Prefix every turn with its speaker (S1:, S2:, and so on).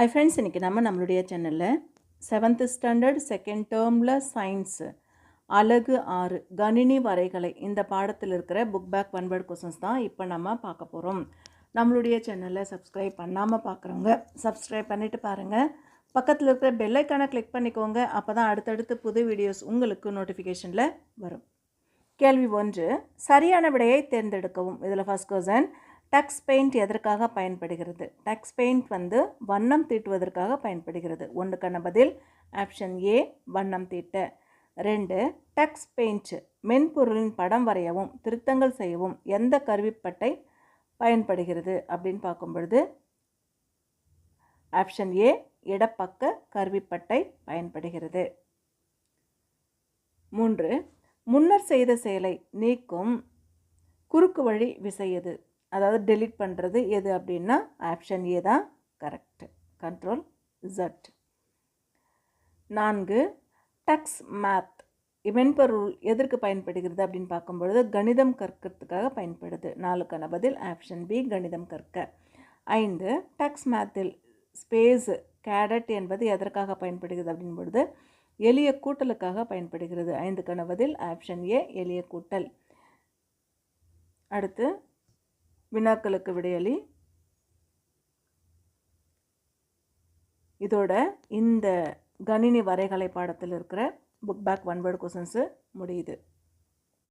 S1: ஐ friends இன்றைக்கி நம்ம நம்மளுடைய சேனலில் செவன்த்து ஸ்டாண்டர்ட் செகண்ட் டேர்மில் சயின்ஸு அழகு ஆறு கணினி வரைகலை இந்த பாடத்தில் இருக்கிற book back one word questions தான் இப்போ நம்ம பார்க்க போகிறோம் நம்மளுடைய சேனலை சப்ஸ்கிரைப் பண்ணாமல் பார்க்குறவங்க சப்ஸ்கிரைப் பண்ணிவிட்டு பாருங்கள் பக்கத்தில் இருக்கிற பெல்லைக்கானை கிளிக் பண்ணிக்கோங்க. அப்போ தான் அடுத்தடுத்து புது வீடியோஸ் உங்களுக்கு நோட்டிஃபிகேஷனில் வரும். கேள்வி ஒன்று சரியான விடையை தேர்ந்தெடுக்கவும். இதில் ஃபஸ்ட் கொஸ்டின் டக்ஸ் பெயிண்ட் எதற்காக பயன்படுகிறது? டக்ஸ் பெயிண்ட் வந்து வண்ணம் தீட்டுவதற்காக பயன்படுகிறது. ஒன்றுக்கான பதில் ஆப்ஷன் ஏ வண்ணம் தீட்ட. ரெண்டு டக்ஸ் பெயிண்ட் மென்பொருளின் படம் வரையவும் திருத்தங்கள் செய்யவும் எந்த கருவிப்பட்டை பயன்படுகிறது அப்படின்னு பார்க்கும் பொழுது ஆப்ஷன் ஏ இடப்பக்க கருவிப்பட்டை பயன்படுகிறது. மூன்று முன்னர் செய்த செயலை நீக்கும் குறுக்கு வழி விசை எது? அதாவது டெலீட் பண்ணுறது எது அப்படின்னா ஆப்ஷன் ஏ தான் கரெக்ட் கண்ட்ரோல் ஜட் நான்கு டக்ஸ் மேத் மென்பொருள் எதற்கு பயன்படுகிறது அப்படின்னு பார்க்கும்பொழுது கணிதம் கற்கிறதுக்காக பயன்படுது. நாலுக்கான பதில் ஆப்ஷன் பி கணிதம் கற்க. ஐந்து டக்ஸ் மேத்தில் ஸ்பேஸ் கேடட் என்பது எதற்காக பயன்படுகிறது அப்படின் பொழுது எளிய கூட்டலுக்காக பயன்படுகிறது. ஐந்துக்கான பதில் ஆப்ஷன் ஏ எளிய கூட்டல். அடுத்து வினாக்களுக்கு விடையளி இதோட இந்த கணினி வரைகலை பாடத்தில் இருக்கிற book back one word questions முடியுது.